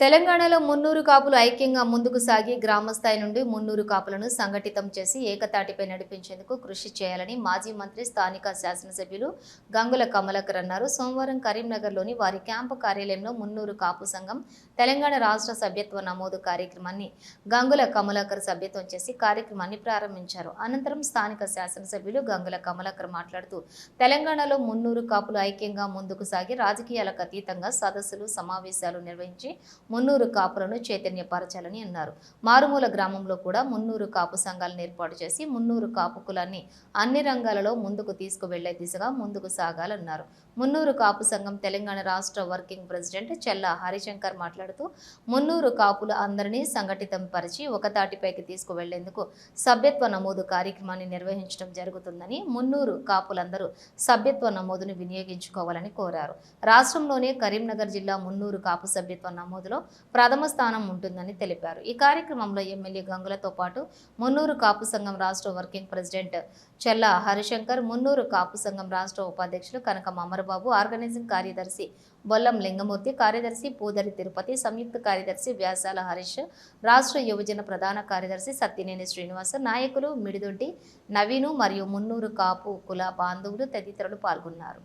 తెలంగాణలో మున్నూరు కాపులు ఐక్యంగా ముందుకు సాగి గ్రామస్థాయి నుండి మున్నూరు కాపులను సంఘటితం చేసి ఏకతాటిపై నడిపించేందుకు కృషి చేయాలని మాజీ మంత్రి స్థానిక శాసనసభ్యులు గంగుల కమలకర్ అన్నారు. సోమవారం కరీంనగర్లోని వారి క్యాంపు కార్యాలయంలో మున్నూరు కాపు సంఘం తెలంగాణ రాష్ట్ర సభ్యత్వ నమోదు కార్యక్రమాన్ని గంగుల కమలాకర్ సభ్యత్వం చేసి కార్యక్రమాన్ని ప్రారంభించారు. అనంతరం స్థానిక శాసనసభ్యులు గంగుల కమలాకర్ మాట్లాడుతూ తెలంగాణలో మున్నూరు కాపులు ఐక్యంగా ముందుకు సాగి రాజకీయాలకు అతీతంగా సదస్సులు సమావేశాలు నిర్వహించి మున్నూరు కాపులను చైతన్యపరచాలని అన్నారు. మారుమూల గ్రామంలో కూడా మున్నూరు కాపు సంఘాలను ఏర్పాటు చేసి మున్నూరు కాపు కులాన్ని అన్ని రంగాలలో ముందుకు తీసుకువెళ్ళే దిశగా ముందుకు సాగాలన్నారు. మున్నూరు కాపు సంఘం తెలంగాణ రాష్ట్ర వర్కింగ్ ప్రెసిడెంట్ చెల్ల హరిశంకర్ మాట్లాడుతూ మున్నూరు కాపులు అందరినీ సంఘటితం పరిచి ఒకతాటిపైకి తీసుకువెళ్ళేందుకు సభ్యత్వ నమోదు కార్యక్రమాన్ని నిర్వహించడం జరుగుతుందని మున్నూరు కాపులందరూ సభ్యత్వ నమోదును వినియోగించుకోవాలని కోరారు. రాష్ట్రంలోనే కరీంనగర్ జిల్లా మున్నూరు కాపు సభ్యత్వ నమోదులో ప్రథమ స్థానం ఉంటుందని తెలిపారు. ఈ కార్యక్రమంలో ఎమ్మెల్యే గంగులతో పాటు మున్నూరు కాపు సంఘం రాష్ట్ర వర్కింగ్ ప్రెసిడెంట్ చెల్ల హరిశంకర్ మున్నూరు కాపు సంఘం రాష్ట్ర ఉపాధ్యక్షులు కనకం అమరబాబు ఆర్గనైజింగ్ కార్యదర్శి బొల్లం లింగమూర్తి కార్యదర్శి పూదరి తిరుపతి సంయుక్త కార్యదర్శి వ్యాసాల హరీష్ రాష్ట్ర యువజన ప్రధాన కార్యదర్శి సత్యనేని శ్రీనివాస నాయకులు మిడిదొడ్డి నవీను మరియు మున్నూరు కాపు కుల బాంధవులు తదితరులు పాల్గొన్నారు.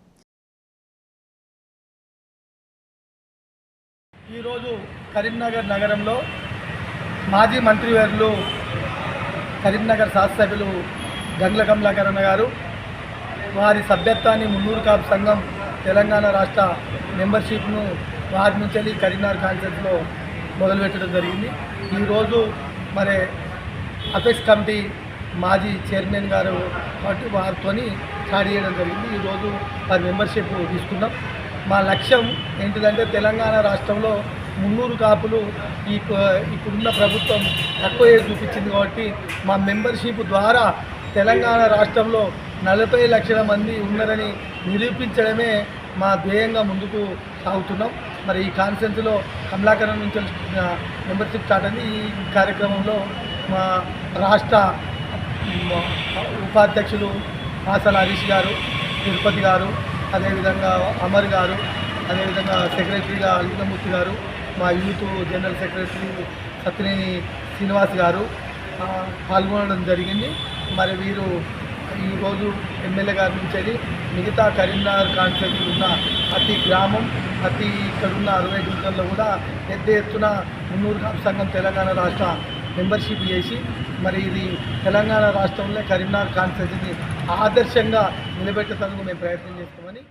ఈరోజు కరీంనగర్ నగరంలో మాజీ మంత్రివర్యులు కరీంనగర్ శాసనసభ్యులు గంగ్ల కమలాకరణ గారు వారి సభ్యత్వాన్ని మున్నూరు కాపు సంఘం తెలంగాణ రాష్ట్ర మెంబర్షిప్ను వారి నుంచి వెళ్ళి కరీంనగర్ కాన్ఫరెన్స్లో మొదలుపెట్టడం జరిగింది. ఈరోజు మరి అపెక్స్ కమిటీ మాజీ చైర్మన్ గారు వారితో స్టార్ట్ చేయడం జరిగింది. ఈరోజు వారి మెంబర్షిప్ తీసుకున్నాం. మా లక్ష్యం ఏంటిదంటే తెలంగాణ రాష్ట్రంలో మున్నూరు కాపులు ఈ ఇప్పుడున్న ప్రభుత్వం తక్కువ ఏజ్ చూపించింది కాబట్టి మా మెంబర్షిప్ ద్వారా తెలంగాణ రాష్ట్రంలో నలభై లక్షల మంది ఉన్నారని నిరూపించడమే మా ధ్యేయంగా ముందుకు సాగుతున్నాం. మరి ఈ కాన్ఫరెన్స్లో కమలాకరం నుంచి మెంబర్షిప్ స్టార్ట్ అయింది. ఈ కార్యక్రమంలో మా రాష్ట్ర ఉపాధ్యక్షులు మాసల హరీష్ గారు తిరుపతి గారు అదేవిధంగా అమర్ గారు అదేవిధంగా సెక్రటరీగా లింగమూర్తి గారు మా youth general secretary Satyaneni Srinivas గారు పాల్గొనడం జరిగింది. మరి వీరు ఈరోజు ఎమ్మెల్యే గారి నుంచి మిగతా కరీంనగర్ కాన్స్టిట్యూన్సీ ఉన్న ప్రతి గ్రామం ప్రతి ఇక్కడున్న అరవై డివిజన్లో కూడా పెద్ద ఎత్తున మున్నూరు కాపు సంఘం తెలంగాణ రాష్ట్ర మెంబర్షిప్ చేసి మరి ఇది తెలంగాణ రాష్ట్రంలో కరీంనగర్ కాన్స్టిట్యూన్సీని ఆదర్శంగా నిలబెట్టేందుకు మేము ప్రయత్నం చేస్తామని